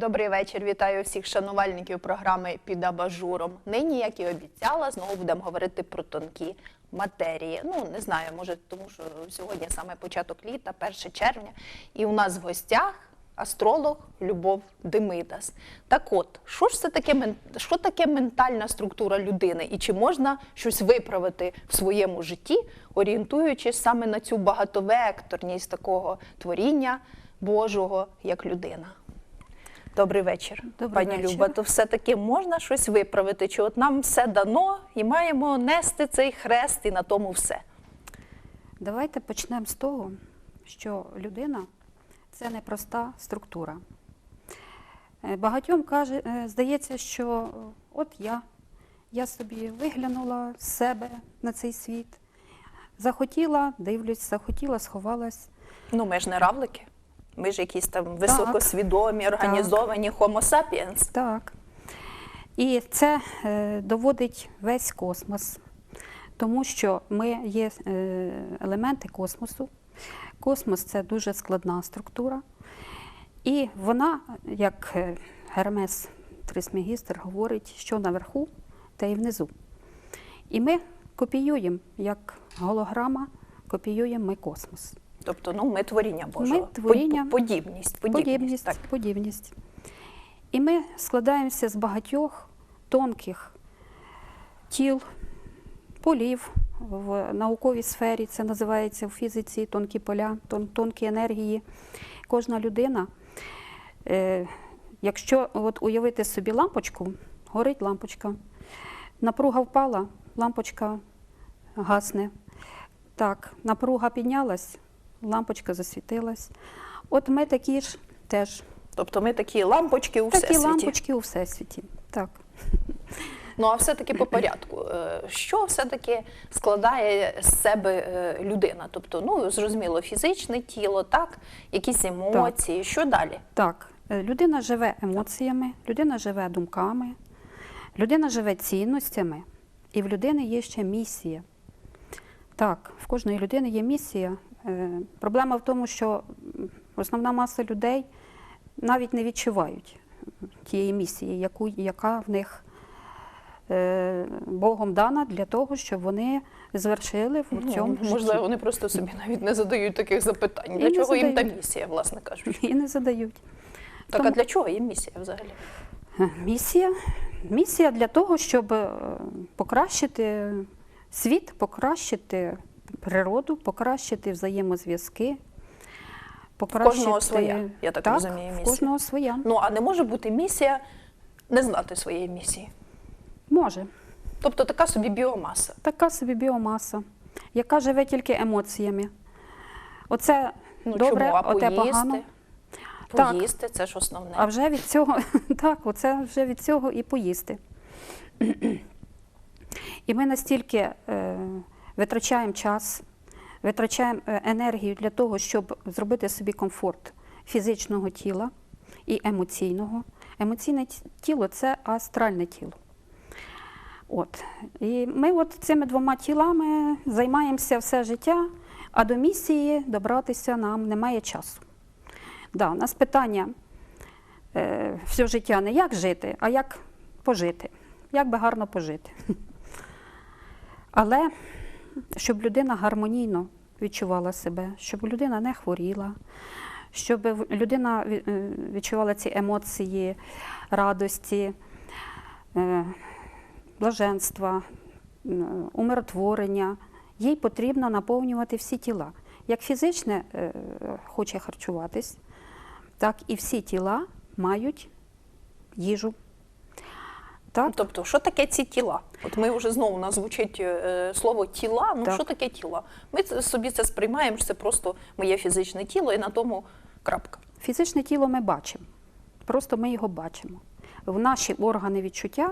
Добрий вечір. Вітаю всіх шанувальників програми під абажуром. Нині, як і обіцяла, знову будемо говорити про тонкі матерії. Ну не знаю, може, тому що сьогодні саме початок літа, 1 червня, і у нас в гостях астролог Любов Демидас. Так от, що ж це таке що таке ментальна структура людини, і чи можна щось виправити в своєму житті, орієнтуючись саме на цю багатовекторність такого творіння Божого як людина? Добрий вечір, Добрий пані вечір. Люба. То все-таки можна щось виправити? Чи от нам все дано і маємо нести цей хрест і на тому все? Давайте почнемо з того, що людина це непроста структура. Е, Багатьом каже, е, здається, що е, от я, я собі виглянула з себе на цей світ, захотіла, дивлюсь, захотіла, сховалась. Ну, ми ж не равлики. Ми ж якісь там високосвідомі, організовані homo sapiens. Так. І це е, доводить весь космос, тому що ми є е, елементи космосу. Космос це дуже складна структура. І вона, як е, Гермес Трисмегістр говорить, що наверху, те і внизу. І ми копіюємо, як голограма, копіюємо ми космос. Тобто, ну, ми творіння Божого. Ми творіння- Подібність. Подібність. Подібність, Так. подібність. І ми складаємося з багатьох тонких тіл, полів в науковій сфері, це називається в фізиці тонкі поля, тон, тонкі енергії. Кожна людина, е, якщо от уявити собі лампочку, горить лампочка, напруга впала, лампочка гасне. Так, напруга піднялась, лампочка засвітилась. От ми такі ж теж Тобто ми такі лампочки у такі всесвіті. лампочки у всесвіті. Так. Ну, а все-таки по порядку. Е, Що все-таки складає з себе е, людина? Тобто, ну, зрозуміло, фізичне тіло, так, якісь емоції. Що далі? Так, е, людина живе емоціями, людина живе думками, людина живе цінностями, і в людини є ще місія. Так, в кожної людини є місія. Е, Проблема в тому, що основна маса людей навіть не відчувають тієї місії, яку, яка в них е, Богом дана для того, щоб вони звершили в Ну, цьому можливо, вони просто собі навіть не задають таких запитань. Для чого їм та місія, власне кажучи? І не задають. Так, а для чого їм місія взагалі? Місія. Місія для того, щоб е, покращити світ, покращити природу, покращити взаємозв'язки. Покращити... кожного своя, я так розумію, місія. кожного своя. Ну, а не може бути місія не знати своєї місії. Може. Тобто така собі біомаса. Така собі біомаса, яка живе тільки емоціями. Оце Ну, добре, чому? А оте поїсти? погано. Так. Це ж основне. А вже від цього, так, оце вже від цього і поїсти. І ми настільки е, витрачаємо час, витрачаємо е, енергію для того, щоб зробити собі комфорт фізичного тіла і емоційного. Емоційне тіло це астральне тіло. От. І ми от цими двома тілами займаємося все життя, а до місії добратися нам немає часу. Да, у нас питання е, все життя не як жити, а як пожити, як би гарно пожити. Але щоб людина гармонійно відчувала себе, щоб людина не хворіла, щоб людина е, відчувала ці емоції радості, е, блаженства, умиротворення, їй потрібно наповнювати всі тіла. Як фізичне е, хоче харчуватись, так і всі тіла мають їжу. Так? Тобто, що таке ці тіла? От ми вже знову у нас звучить е, слово тіла. Ну Так. що таке тіла? Ми собі це сприймаємо, що це просто моє фізичне тіло, і на тому крапка. Фізичне тіло ми бачимо, просто ми його бачимо. В наші органи відчуття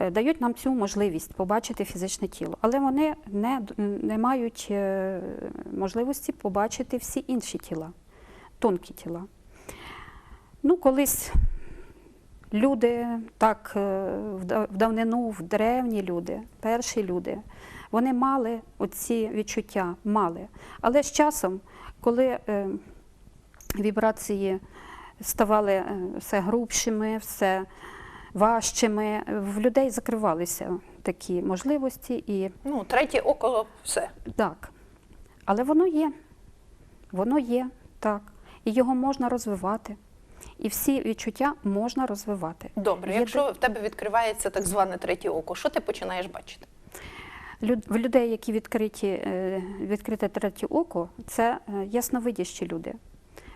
е, дають нам цю можливість побачити фізичне тіло, але вони не, не мають е, можливості побачити всі інші тіла, тонкі тіла. Ну, колись люди, так, е, в давнину, в древні люди, перші люди, вони мали оці відчуття, мали. Але з часом, коли е, вібрації ставали е, все грубшими, все важчими. В людей закривалися такі можливості і Ну, третє око все. так. Але воно є. Воно є, так. І його можна розвивати. І всі відчуття можна розвивати. Добре, Є якщо в тебе відкривається так зване третє око, що ти починаєш бачити? В людей, які відкриті, е, відкрите третє око, це е, ясновидящі люди.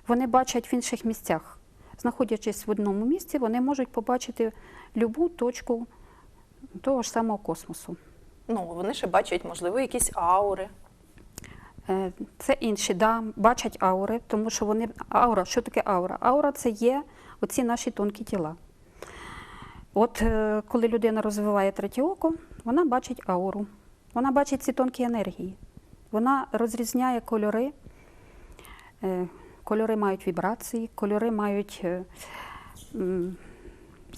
Вони бачать в інших місцях. Знаходячись в одному місці, вони можуть побачити любу точку того ж самого космосу. Ну, вони ще бачать, можливо, якісь аури. Е, Це інші, да, бачать аури, тому що вони аура, що таке аура? Аура це є оці наші тонкі тіла. От е, коли людина розвиває третє око, вона бачить ауру, вона бачить ці тонкі енергії, вона розрізняє кольори. Е, Кольори мають вібрації, кольори мають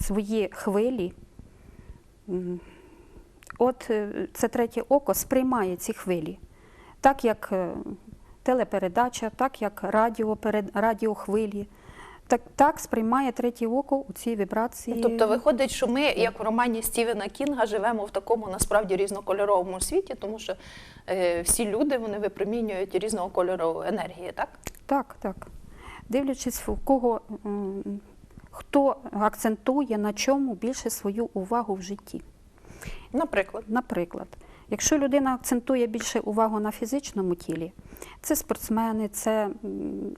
свої хвилі. От це третє око сприймає ці хвилі так як е, телепередача, так як радіо, радіохвилі. Так, так сприймає третє око у ці вібрації. Тобто виходить, що ми, як в романі Стівена Кінга, живемо в такому насправді різнокольоровому світі, тому що е, всі люди вони випромінюють різного кольору енергії, так? Так, так. Дивлячись, у кого хто акцентує на чому більше свою увагу в житті. Наприклад. Наприклад, якщо людина акцентує більше увагу на фізичному тілі, це спортсмени, це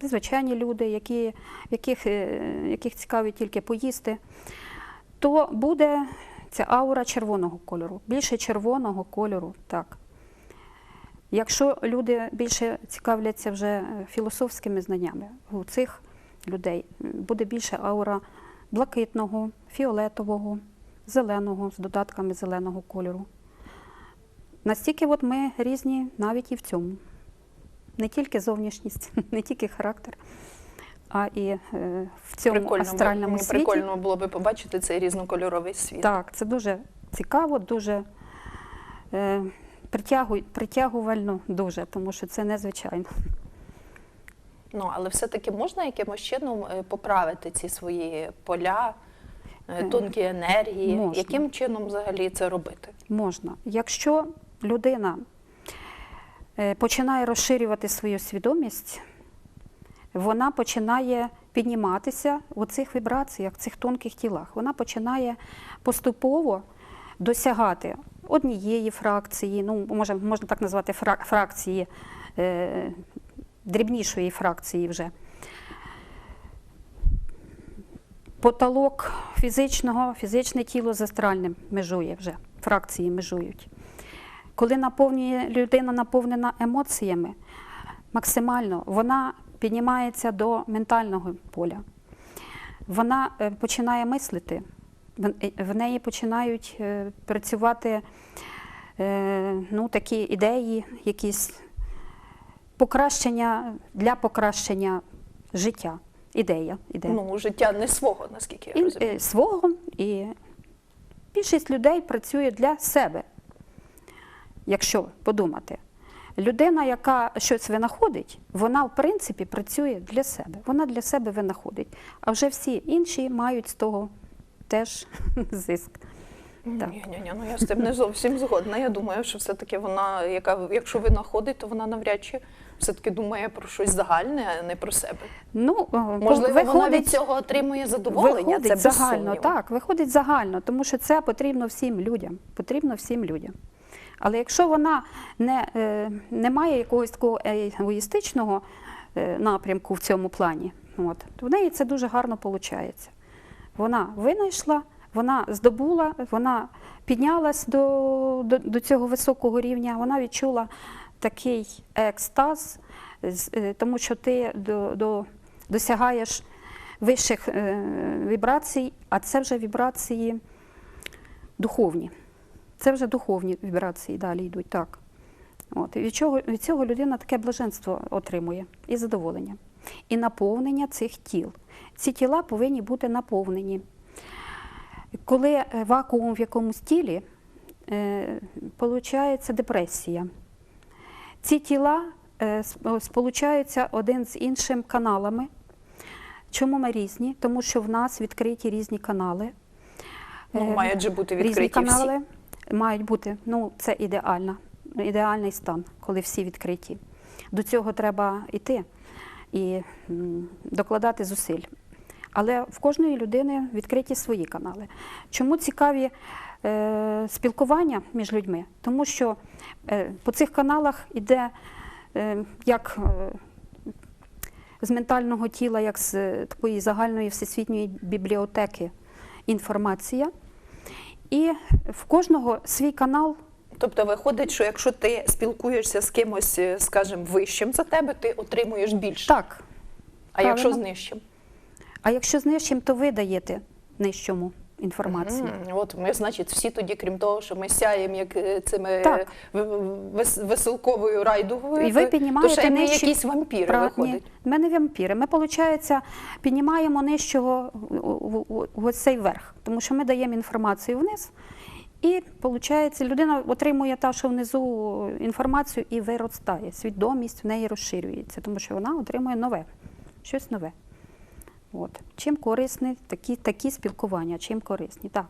звичайні люди, які, яких, е, яких цікавить тільки поїсти, то буде ця аура червоного кольору, більше червоного кольору, так. Якщо люди більше цікавляться вже е, філософськими знаннями, у цих людей буде більше аура блакитного, фіолетового, зеленого з додатками зеленого кольору. Настільки от ми різні навіть і в цьому. Не тільки зовнішність, не тільки характер, а і е, в цьому Прикольно, астральному мені світі. прикольно було би побачити цей різнокольоровий світ. Так, це дуже цікаво, дуже е, притягувально дуже, тому що це незвичайно. Ну, але все-таки можна якимось чином е, поправити ці свої поля, тонкі енергії. можна. Яким чином взагалі це робити? Можна. Якщо людина е, починає розширювати свою свідомість, вона починає підніматися в цих вібраціях, в цих тонких тілах. Вона починає поступово досягати однієї фракції, ну, може, можна так назвати фракції, е, дрібнішої фракції вже. Потолок фізичного, фізичне тіло з астральним межує вже, фракції межують. Коли наповнює людина наповнена емоціями, максимально вона піднімається до ментального поля. Вона е, починає мислити, в- е, неї починають е, працювати ну, такі ідеї, якісь покращення для покращення життя. Ідея. ідея. Ну, життя не свого, наскільки я І, розумію. е, свого і більшість людей працює для себе, якщо подумати. Людина, яка щось винаходить, вона в принципі працює для себе. Вона для себе винаходить. А вже всі інші мають з того теж зиск. Ні, ні, ні, ну я з цим не зовсім згодна. Я думаю, що все-таки вона, яка, якщо винаходить, то вона навряд чи все-таки думає про щось загальне, а не про себе. Ну, Можливо, вона від цього отримує задоволення. Виходить це загально, сумніву. так, виходить загально, тому що це потрібно всім людям. Потрібно всім людям. Але якщо вона не, е, не має якогось такого егоїстичного е, напрямку в цьому плані, от, то в неї це дуже гарно виходить. Вона винайшла, вона здобула, вона піднялась до, до, до цього високого рівня, вона відчула такий екстаз, е, тому що ти до, до, досягаєш вищих е, вібрацій, а це вже вібрації духовні. Це вже духовні вібрації далі йдуть. Так. От. І від, чого, від цього людина таке блаженство отримує і задоволення. І наповнення цих тіл. Ці тіла повинні бути наповнені. Коли е, вакуум в якомусь тілі, е, получається депресія. Ці тіла е, сполучаються один з іншим каналами. Чому ми різні? Тому що в нас відкриті різні канали. Ну, Е, мають же бути різні відкриті всі. Мають бути. Ну, це ідеальна, ідеальний стан, коли всі відкриті. До цього треба йти і докладати зусиль. Але в кожної людини відкриті свої канали. Чому цікаві е, спілкування між людьми? Тому що е, по цих каналах іде е, як е, з ментального тіла, як з такої загальної всесвітньої бібліотеки інформація. І в кожного свій канал. Тобто виходить, що якщо ти спілкуєшся з кимось, е, скажімо, вищим за тебе, ти отримуєш більше. Так. а якщо з нижчим? А якщо з нижчим, то ви даєте нижчому інформацію. М, От ми, значить, всі тоді, крім того, що ми сяємо як е, цими Так. е, вес- веселковою райдугою, І ви піднімаєте то ще ми нижчі- якісь вампіри Правильно. виходять. Ми не вампіри. Ми, виходить, піднімаємо нижчого ось цей верх, тому що ми даємо інформацію вниз. І виходить, людина отримує та, що внизу інформацію і виростає. Свідомість в неї розширюється, тому що вона отримує нове, щось нове. От. Чим корисні такі, такі спілкування, чим корисні. Так.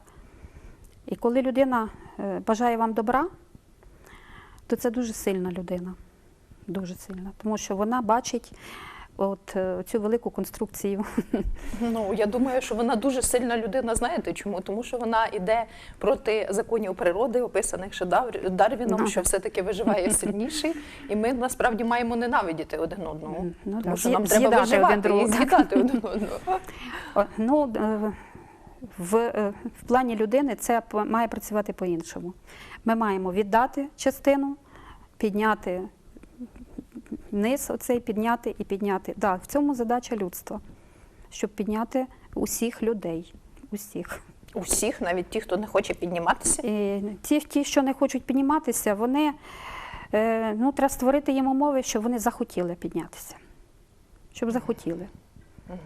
І коли людина е, бажає вам добра, то це дуже сильна людина. Дуже сильна. Тому що вона бачить от е, цю велику конструкцію. Ну я думаю, що вона дуже сильна людина. Знаєте чому? Тому що вона йде проти законів природи, описаних ще Дарвіном, Ну. що все-таки виживає сильніший, і ми насправді маємо ненавидіти один одного. Ну, тому що нам треба виживати один другого, і з'їдати один одного. Ну, е, в, е, в плані людини це має працювати по-іншому. Ми маємо віддати частину, підняти низ, оцей підняти і підняти. Да, в цьому задача людства, щоб підняти усіх людей. Усіх. Усіх, навіть ті, хто не хоче підніматися. І ті, ті, що не хочуть підніматися, вони е, ну, треба створити їм умови, щоб вони захотіли піднятися. Щоб захотіли.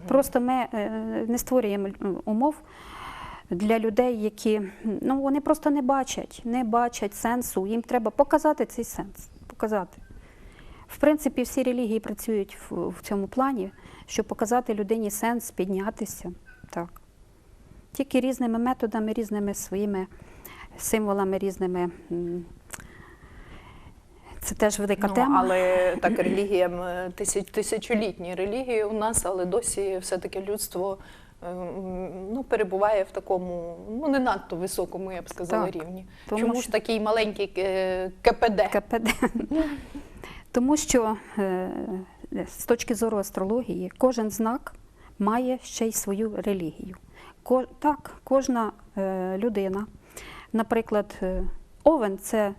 Просто ми е, не створюємо е, умов для людей, які ну, вони просто не бачать, не бачать сенсу. Їм треба показати цей сенс. Показати. В принципі, всі релігії працюють в, в цьому плані, щоб показати людині сенс, піднятися. Так. Тільки різними методами, різними своїми символами, різними. Це теж велика Ну, тема. але так релігіям е, тисяч, тисячолітні релігії у нас, але досі все-таки людство е, ну, перебуває в такому ну не надто високому, я б сказала, Так, рівні. тому Чому що- ж такий маленький е, КПД? КПД. Тому що е, з точки зору астрології кожен знак має ще й свою релігію. Так, кожна е, людина, наприклад, е, Овен це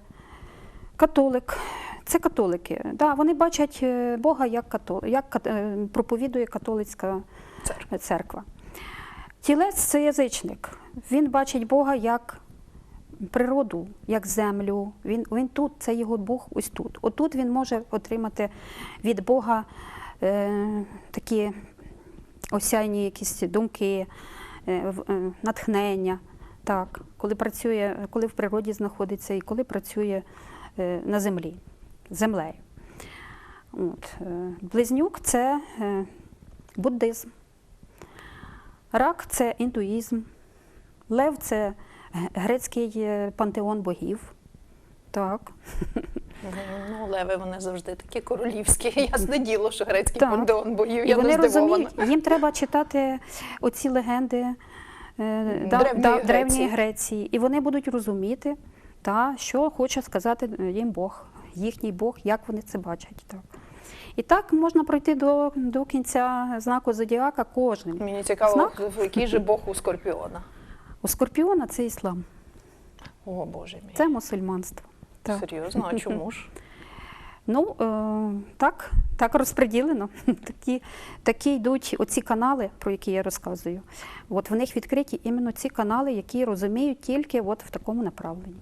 католик. Це католики. Да, вони бачать е, Бога як, катол, як е, проповідує католицька церква. Тілець це язичник. Він бачить Бога як природу, як землю. Він, він тут, це його Бог ось тут. Отут він може отримати від Бога е, такі осяйні якісь думки, е, е, натхнення. Так, коли працює, коли в природі знаходиться і коли працює е, на землі, землею. От, е, близнюк це е, буддизм. Рак це індуїзм. Лев це грецький е, пантеон богів. Так. Ну, леви вони завжди такі королівські. Ясне діло, що грецький Так. пантеон боїв. І Я вони не розуміють, їм треба читати оці легенди е, Древньої да, Греції. древньої Греції. І вони будуть розуміти, та, що хоче сказати е, їм Бог, їхній Бог, як вони це бачать. Так. І так можна пройти до, до кінця знаку зодіака кожним. Мені цікаво, Знак? який же Бог у Скорпіона. У Скорпіона це іслам, О, Боже мій. це мусульманство. Так. Серйозно, а чому ж? Ну, е, так, так розподілено. Такі, такі йдуть оці канали, про які я розказую. От в них відкриті іменно ці канали, які розуміють тільки от в такому направленні.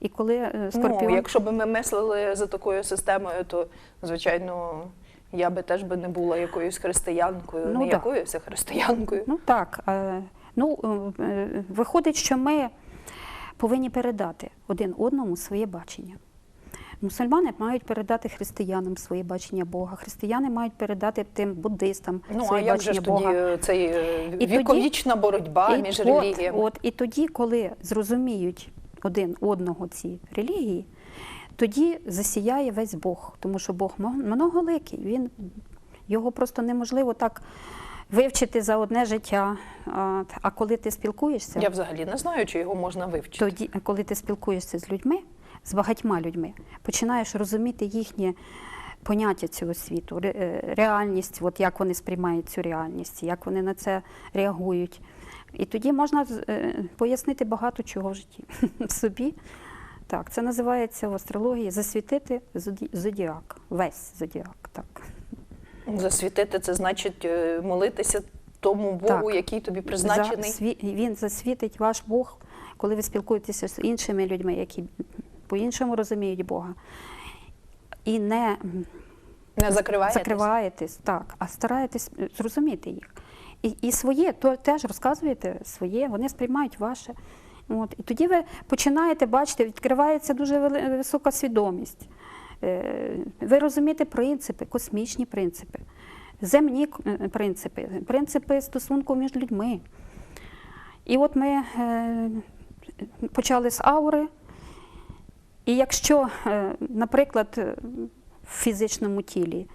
І коли е, Скорпіон... Ну, якщо б ми мислили за такою системою, то звичайно я би теж би не була якоюсь християнкою, Ну, не да. якоюсь християнкою. Ну так, е, ну, е, е, виходить, що ми повинні передати один одному своє бачення. Мусульмани мають передати християнам своє бачення Бога. Християни мають передати тим буддистам Ну а своє як же ж тоді Бога. е, віковічна боротьба І між от, релігіями? От, і тоді, коли зрозуміють один одного ці релігії, тоді засіяє весь Бог, тому що Бог многоликий, він, його просто неможливо так вивчити за одне життя. А, коли ти спілкуєшся, Я взагалі не знаю, чи його можна вивчити. тоді, коли ти спілкуєшся з людьми, з багатьма людьми, починаєш розуміти їхнє поняття цього світу, е, реальність, от як вони сприймають цю реальність, як вони на це реагують. І тоді можна е, пояснити багато чого в житті собі. Так, це називається в астрології засвітити зодіак, весь зодіак. Так. Засвітити це значить е, молитися тому Богу, Так. який тобі призначений. Засві- Він засвітить ваш Бог, коли ви спілкуєтеся з іншими людьми, які по-іншому розуміють Бога. І не Не закриваєтесь? закриваєтесь, так, а стараєтесь зрозуміти їх. І, і своє, то теж розказуєте своє, вони сприймають ваше. От. І тоді ви починаєте бачити, відкривається дуже висока свідомість. Е, Ви розумієте принципи, космічні принципи, земні е, принципи, принципи стосунку між людьми. І от ми е, почали з аури. І якщо, наприклад, в фізичному тілі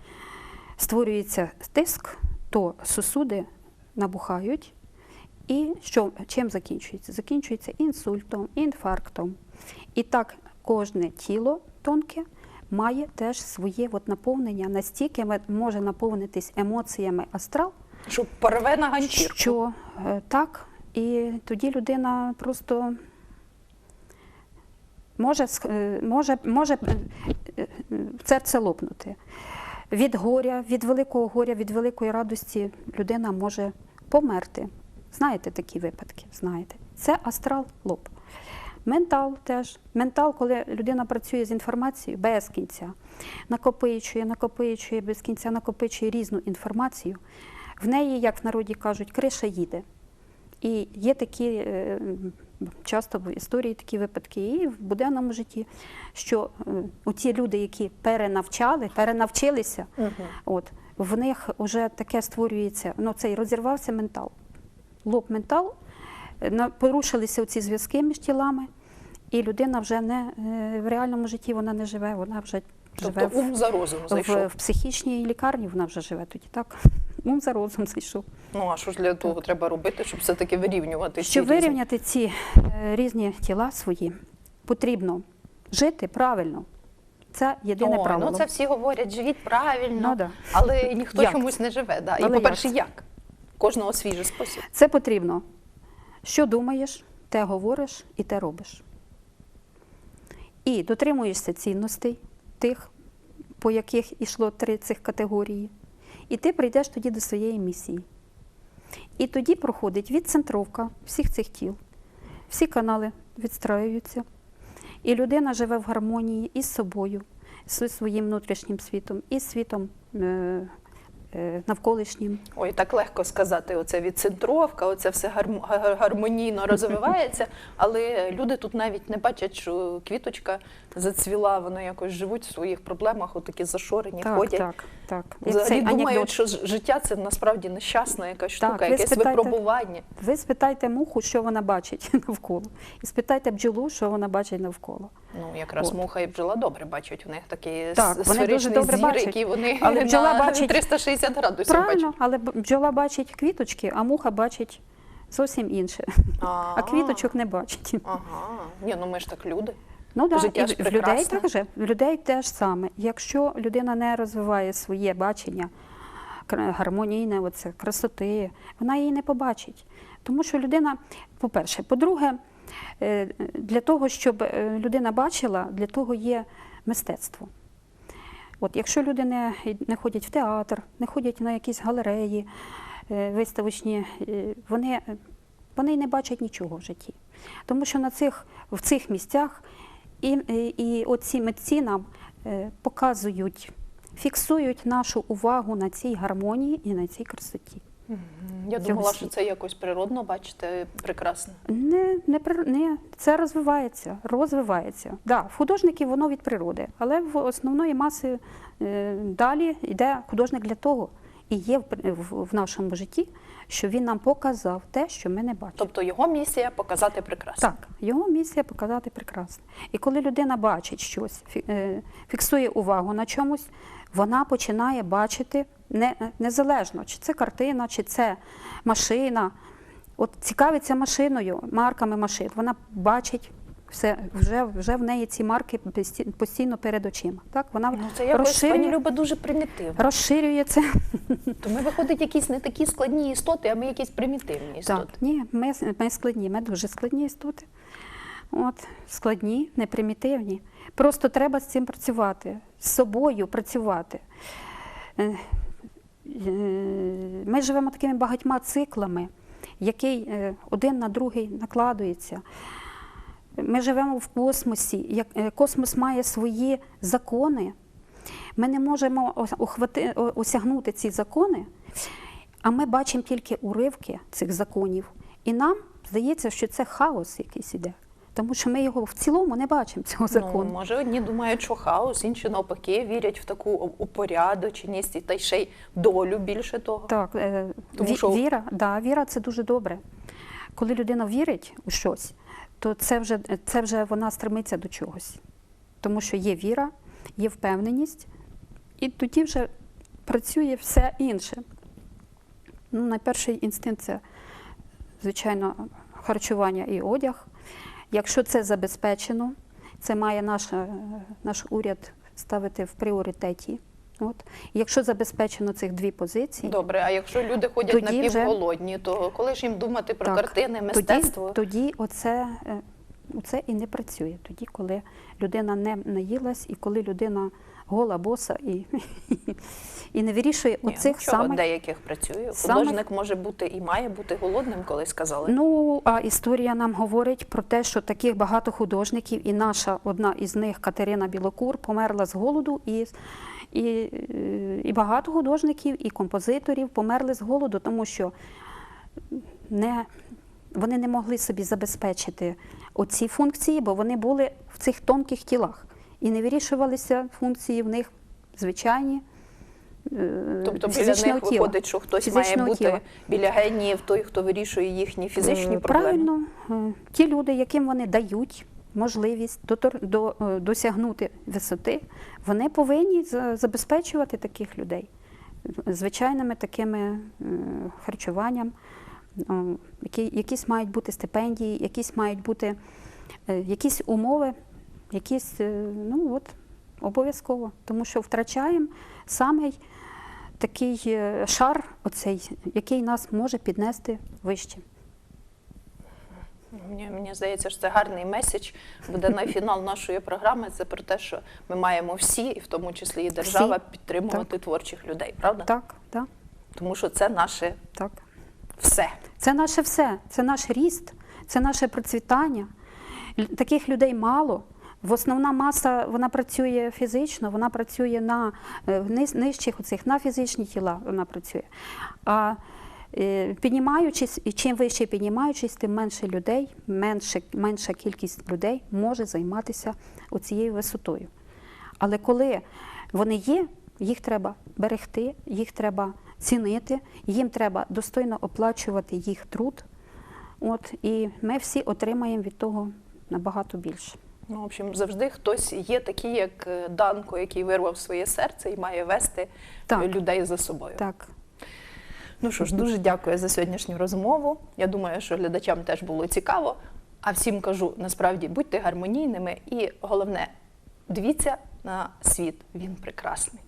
створюється тиск, то сосуди набухають. І що, чим закінчується? Закінчується інсультом, інфарктом. І так кожне тіло тонке має теж своє от наповнення, настільки може наповнитись емоціями астрал, Що порве на ганчірку. що е, так, і тоді людина просто може, е, може, може е, серце лопнути. Від горя, від великого горя, від великої радості людина може померти. Знаєте такі випадки? Знаєте. Це астрал лоб. Ментал теж. Ментал, коли людина працює з інформацією без кінця, накопичує, накопичує, без кінця накопичує різну інформацію. В неї, як в народі кажуть, криша їде. І є такі е, часто в історії такі випадки, і в буденному житті, що е, оці люди, які перенавчали, перенавчилися, Мгм. от, в них вже таке створюється, ну цей розірвався ментал. Лоб ментал, е, порушилися ці зв'язки між тілами, і людина вже не е, в реальному житті вона не живе, вона вже живе Тобто в, ум за розум зайшов. в психічній лікарні, вона вже живе тоді так. Ум за розум зайшов. Ну а що ж для того треба робити, щоб все-таки вирівнювати ці Щоб різні- вирівняти ці е, різні тіла свої, потрібно жити правильно. Це єдине Ой, правило. Ну це всі говорять, живіть правильно, Ну, да. але ніхто Як? чомусь не живе. Да. І, по-перше, як як? Кожного свій же спосіб. Це потрібно. Що думаєш, те говориш і те робиш. І дотримуєшся цінностей тих, по яких йшло три цих категорії. І ти прийдеш тоді до своєї місії. І тоді проходить відцентровка всіх цих тіл. Всі канали відстраюються. І людина живе в гармонії із собою, зі своїм внутрішнім світом, і світом е, навколишнім. Ой, так легко сказати, оце відцентровка, оце все гарм- гармонійно розвивається, але люди тут навіть не бачать, що квіточка зацвіла, вони якось живуть в своїх проблемах, отакі зашорені, Так, ходять. так, так. Взагалі думають, анекдот. що життя це насправді нещасна якась штука, ви якесь спитайте- випробування. Ви спитайте муху, що вона бачить навколо. І спитайте бджолу, що вона бачить навколо. Ну, якраз От. муха і бджола добре бачать. У них такі Так, вони дуже добре зір, бачать. які вони Але бджола на бачить- 360 градусів Правильно, бачать. але бджола бачить квіточки, а муха бачить зовсім інше. А квіточок не бачить. Ага. Ні, ну ми ж так люди. Ну да, Життя і ж в людей прекрасне. так же. В людей теж саме. Якщо людина не розвиває своє бачення гармонійне, оце, красоти, вона її не побачить. Тому що людина, по-перше, по-друге, е, для того, щоб е, людина бачила, для того є мистецтво. От якщо люди не, не ходять в театр, не ходять на якісь галереї е, виставочні, вони, вони не бачать нічого в житті. Тому що на цих, в цих місцях і, і, і оці митці нам е, показують, фіксують нашу увагу на цій гармонії і на цій красоті. Я думала, що це якось природно, бачите, прекрасно. Не, не, не, це розвивається, розвивається. Да, в художників воно від природи, але в основної маси е, далі йде художник для того і є в нашому житті, що він нам показав те, що ми не бачимо. Тобто його місія показати прекрасне. Так, його місія показати прекрасне. І коли людина бачить щось, е, фіксує увагу на чомусь, вона починає бачити не, незалежно, чи це картина, чи це машина. От цікавиться машиною, марками машин. Вона бачить все, вже, вже в неї ці марки постійно перед очима. Так? Вона Ну це якось розширює, пані Люба дуже примітивно. розширює це. То ми виходить якісь не такі складні істоти, а ми якісь примітивні істоти. Так, ні, ми, ми складні, ми дуже складні істоти. От, складні, не примітивні. Просто треба з цим працювати, з собою працювати. Е, е, Ми живемо такими багатьма циклами, який е, один на другий накладується. Ми живемо в космосі. е, Космос має свої закони. Ми не можемо охвати- осягнути ці закони, а ми бачимо тільки уривки цих законів. І нам здається, що це хаос якийсь іде. Тому що ми його в цілому не бачимо, цього закону. Ну, може, одні думають, що хаос, інші навпаки вірять в таку упорядоченість та й ще й долю більше того. Так, е, Тому що- віра, да, віра це дуже добре. Коли людина вірить у щось, то це вже, це вже вона стремиться до чогось. Тому що є віра, є впевненість, і тоді вже працює все інше. Ну, найперший інстинкт це, звичайно, харчування і одяг. Якщо це забезпечено, це має наш, е, наш уряд ставити в пріоритеті. От. Якщо забезпечено цих дві позиції, Добре, а якщо люди ходять Тоді вже- напівголодні, то коли ж їм думати про Так, картини, мистецтво? Тоді, тоді оце, е, оце і не працює. Тоді, коли людина не наїлась, і коли людина гола боса і, і не вирішує Ні, оцих ну, самих. деяких працює. самих- Художник може бути і має бути голодним, колись сказали. Ну, а історія нам говорить про те, що таких багато художників, і наша одна із них, Катерина Білокур, померла з голоду, і, і, е, і багато художників, і композиторів померли з голоду, тому що не, вони не могли собі забезпечити оці функції, бо вони були в цих тонких тілах. І не вирішувалися функції в них звичайні. е, Тобто біля них тіла. виходить, що хтось має бути тіла. біля геніїв, той, хто вирішує їхні фізичні Е, проблеми. Правильно, ті люди, яким вони дають можливість е, досягнути висоти, вони повинні забезпечувати таких людей звичайними такими е, харчуванням. Які, якісь мають бути стипендії, якісь мають бути е, якісь умови, якісь, ну от, обов'язково. Тому що втрачаємо самий такий шар, оцей, який нас може піднести вище. Мені, мені здається, що це гарний меседж буде на фінал нашої програми. Це про те, що ми маємо всі, і в тому числі і держава, Всі. підтримувати творчих людей, правда? Так, так, Тому що це наше так. все. Це наше все, це наш ріст, це наше процвітання. Таких людей мало. В основна маса вона працює фізично, вона працює на е, нижчих оцих, на фізичні тіла вона працює. А піднімаючись, і чим вище піднімаючись, тим менше людей, менше, менша кількість людей може займатися оцією висотою. Але коли вони є, їх треба берегти, їх треба цінити, їм треба достойно оплачувати їх труд. От, і ми всі отримаємо від того набагато більше. Ну, в общем, завжди хтось є такий, як е, Данко, який вирвав своє серце і має вести Так. е, людей за собою. Так. Ну що ж, дуже дякую за сьогоднішню розмову. Я думаю, що глядачам теж було цікаво. А всім кажу, насправді будьте гармонійними і головне, дивіться на світ, він прекрасний.